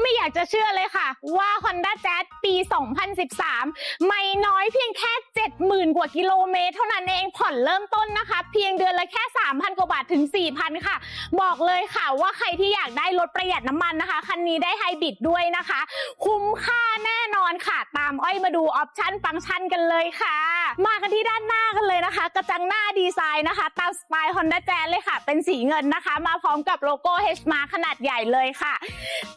ไม่อยากจะเชื่อเลยค่ะ ว่า Honda Jazz ปี 2013 ไม่น้อยเพียงแค่ 70,000 กว่ากิโลเมตร เท่านั้นเองผ่อนเริ่มต้นนะคะ เพียงเดือนละแค่ 3,000 กว่าบาทถึง 4,000 ค่ะ บอกเลยค่ะว่าใครที่อยากได้รถประหยัดน้ำมันนะคะ คันนี้ได้ไฮบริดด้วยนะคะ คุ้มค่าแน่นอนค่ะ ตามอ้อยมาดูออปชั่นฟังก์ชันกันเลยค่ะ มากันที่ด้านหน้า กระจังหน้าดีไซน์นะคะ ตามสไตล์ Honda j a z เลยค่ะ เป็นสีเงินนะคะ มาพร้อมกับโลโก้ HMAR ขนาดใหญ่เลยค่ะ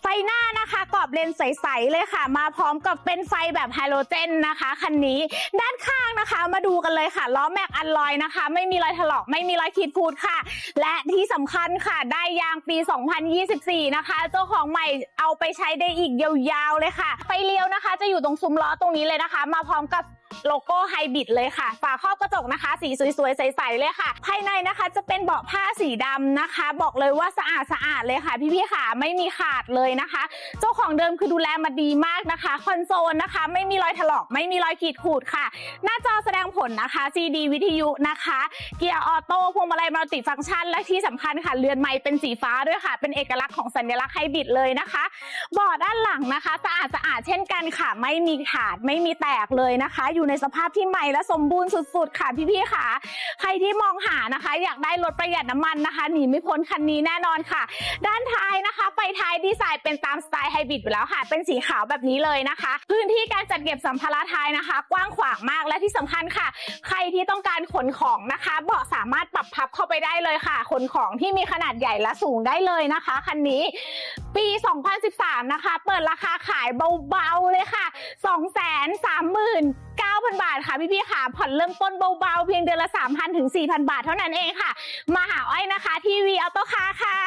ไฟหน้านะคะกรอบเลนส์ใสๆเลยค่ะ มาพร้อมกับเป็นไฟแบบไฮโลเจนนะคะคันนี้ด้านข้างนะคะมาดูกันเลยค่ะล้อแม็กอันลอยนะคะ ไม่มีรอยถลอกไม่มีรอยขีดพูดค่ะ และที่สำคัญค่ะ ได้ยางปี 2024 นะคะเจ้าของใหม่เอาไปใช้ได้อีกยาวๆเลยค่ะไฟเลี้ยวนะคะ จะอยู่ตรงซุ้มล้อตรงนี้เลยนะคะ มาพร้อมกับ โลโก้ไฮบิดเลยค่ะ ฝาครอบกระจกนะคะ สีสวยๆ ใสๆเลยค่ะ ภายในนะคะจะเป็นเบาะผ้าสีดำนะคะ บอกเลยว่าสะอาดสะอาดเลยค่ะ พี่ๆค่ะไม่มีขาดเลยนะคะ เจ้าของเดิมคือดูแลมาดีมากนะคะ คอนโซลนะคะ ไม่มีรอยถลอก ไม่มีรอยขีดขูดค่ะ หน้าจอแสดงผลนะคะ CD วิทยุนะคะ เกียร์ออโต้พวงมาลัยมัลติฟังก์ชัน และที่สำคัญค่ะเรือนไม้เป็นสีฟ้าด้วยค่ะ เป็นเอกลักษณ์ของสัญลักษณ์ไฮบิดเลยนะคะเบาะด้านหลังนะคะสะอาดสะอาดเช่นกันค่ะ ไม่มีขาดไม่มีแตกเลยนะคะอยู่ในสภาพที่ใหม่และสมบูรณ์สุดๆ ค่ะพี่ๆค่ะ ใครที่มองหานะคะ อยากได้รถประหยัดน้ำมันนะคะหนีไม่พ้นคันนี้แน่นอนค่ะ ด้านท้ายนะคะไฟท้ายดีไซน์เป็นตามสไตล์ไฮบริดอยู่แล้วค่ะ เป็นสีขาวแบบนี้เลยนะคะ พื้นที่การจัดเก็บสัมภาระท้ายนะคะ กว้างขวางมากและที่สำคัญค่ะ ใครที่ต้องการขนของนะคะเบาะสามารถปรับพับเข้าไปได้เลยค่ะ ขนของที่มีขนาดใหญ่และสูงได้เลยนะคะคันนี้ปี 2013 นะคะ เปิดราคาขายเบาๆเลยค่ะ 9,000 บาทค่ะพี่ๆค่ะ ผ่อนเริ่มต้นเบาๆ เพียงเดือนละ 3,000 ถึง 4,000 บาทเท่านั้นเองค่ะ มาหาอ้อยนะคะที่วีออโต้คาค่ะ